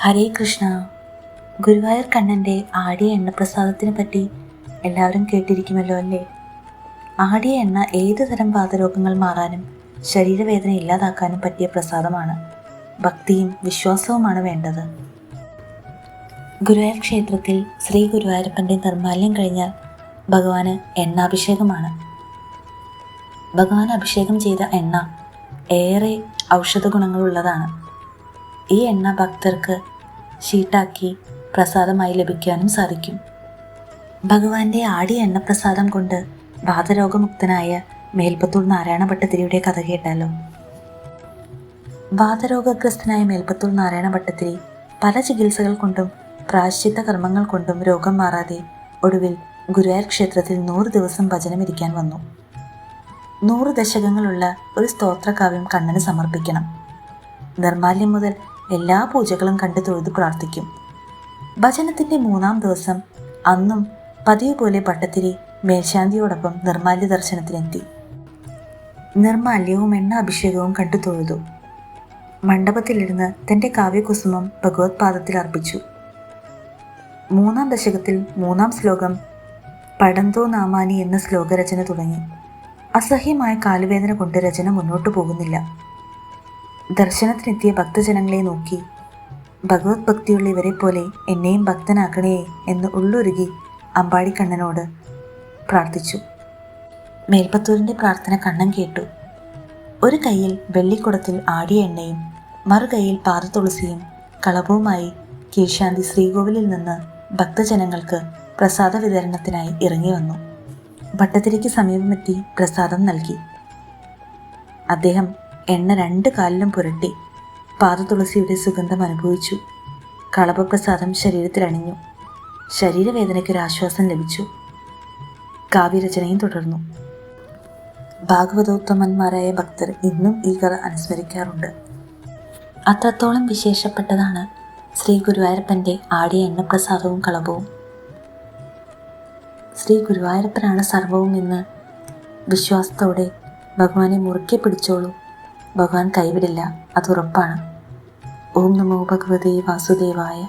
ഹരേ കൃഷ്ണ. ഗുരുവായൂർ കണ്ണന്റെ ആടിയ എണ്ണപ്രസാദത്തിനെ പറ്റി എല്ലാവരും കേട്ടിരിക്കുമല്ലോ അല്ലേ? ആടിയ എണ്ണ ഏത് തരം വാതരോഗങ്ങൾ മാറാനും ശരീരവേദന ഇല്ലാതാക്കാനും പറ്റിയ പ്രസാദമാണ്. ഭക്തിയും വിശ്വാസവുമാണ് വേണ്ടത്. ഗുരുവായൂർ ക്ഷേത്രത്തിൽ ശ്രീ ഗുരുവായൂരപ്പന്റെ നിർമ്മാല്യം കഴിഞ്ഞാൽ ഭഗവാന് എണ്ണാഭിഷേകമാണ്. ഭഗവാൻ അഭിഷേകം ചെയ്ത എണ്ണ ഏറെ ഔഷധ ഗുണങ്ങളുള്ളതാണ് ഈ എണ്ണ ഭക്തർക്ക് ഷീട്ടാക്കി പ്രസാദമായി ലഭിക്കാനും സാധിക്കും. ഭഗവാന്റെ ആടി എണ്ണ പ്രസാദം കൊണ്ട് വാതരോഗമുക്തനായ മേൽപ്പത്തൂർ നാരായണ ഭട്ടത്തിരിയുടെ കഥ കേട്ടാലോ? വാതരോഗഗ്രസ്തനായ മേൽപ്പത്തൂർ നാരായണ ഭട്ടത്തിരി പല ചികിത്സകൾ കൊണ്ടും പ്രായശ്ചിത്ത കർമ്മങ്ങൾ കൊണ്ടും രോഗം മാറാതെ ഒടുവിൽ ഗുരുവായൂർ ക്ഷേത്രത്തിൽ നൂറ് ദിവസം ഭജനം ഇരിക്കാൻ വന്നു. നൂറ് ദശകങ്ങളുള്ള ഒരു സ്തോത്രകാവ്യം കണ്ണന് സമർപ്പിക്കണം. നിർമാല്യം മുതൽ എല്ലാ പൂജകളും കണ്ടു തൊഴുത് പ്രാർത്ഥിക്കും. ഭജനത്തിന്റെ മൂന്നാം ദിവസം അന്നും പതിവ് പോലെ പട്ടത്തിരി മേൽശാന്തിയോടൊപ്പം നിർമാല്യ ദർശനത്തിനെത്തി. നിർമാല്യവും എണ്ണ അഭിഷേകവും കണ്ടു തൊഴുതു. മണ്ഡപത്തിലിരുന്ന് തന്റെ കാവ്യകുസുമം ഭഗവത് പാദത്തിൽ അർപ്പിച്ചു. മൂന്നാം ദശകത്തിൽ മൂന്നാം ശ്ലോകം പടന്തോ നാമാനി എന്ന ശ്ലോകരചന തുടങ്ങി. അസഹ്യമായ കാലുവേദന കൊണ്ട് രചന മുന്നോട്ടു പോകുന്നില്ല. ദർശനത്തിനെത്തിയ ഭക്തജനങ്ങളെ നോക്കി ഭഗവത് ഭക്തിയുള്ള ഇവരെ പോലെ എന്നെയും ഭക്തനാക്കണേ എന്ന് ഉള്ളൊരുകി അമ്പാടിക്കണ്ണനോട് പ്രാർത്ഥിച്ചു. മേൽപ്പത്തൂരിന്റെ പ്രാർത്ഥന കണ്ണൻ കേട്ടു. ഒരു കൈയിൽ വെള്ളിക്കുടത്തിൽ ആടിയ എണ്ണയും മറുകൈയിൽ പാദതുളസിയും കളഭവുമായി കീഴ്ശാന്തി ശ്രീകോവിലിൽ നിന്ന് ഭക്തജനങ്ങൾക്ക് പ്രസാദ വിതരണത്തിനായി ഇറങ്ങി വന്നു. ഭട്ടത്തിരിക്ക് സമീപമെത്തി പ്രസാദം നൽകി. അദ്ദേഹം എണ്ണ രണ്ട് കാലിലും പുരട്ടി പാദതുളസിയുടെ സുഗന്ധം അനുഭവിച്ചു. കളഭപ്രസാദം ശരീരത്തിൽ അണിഞ്ഞു. ശരീരവേദനയ്ക്ക് ഒരു ആശ്വാസം ലഭിച്ചു. കാവ്യരചനയും തുടർന്നു. ഭാഗവതോത്തമന്മാരായ ഭക്തർ ഇന്നും ഈ കഥ അനുസ്മരിക്കാറുണ്ട്. അത്രത്തോളം വിശേഷപ്പെട്ടതാണ് ശ്രീ ഗുരുവായൂരപ്പന്റെ ആടിയ എണ്ണപ്രസാദവും കളഭവും. ശ്രീ ഗുരുവായൂരപ്പനാണ് സർവവും എന്ന് വിശ്വാസത്തോടെ ഭഗവാനെ മുറുക്കി പിടിച്ചോളൂ. ഭഗവാൻ കൈവിടില്ല അത് ഉറപ്പാണ്. ഓം നമോ ഭഗവതേ വാസുദേവായ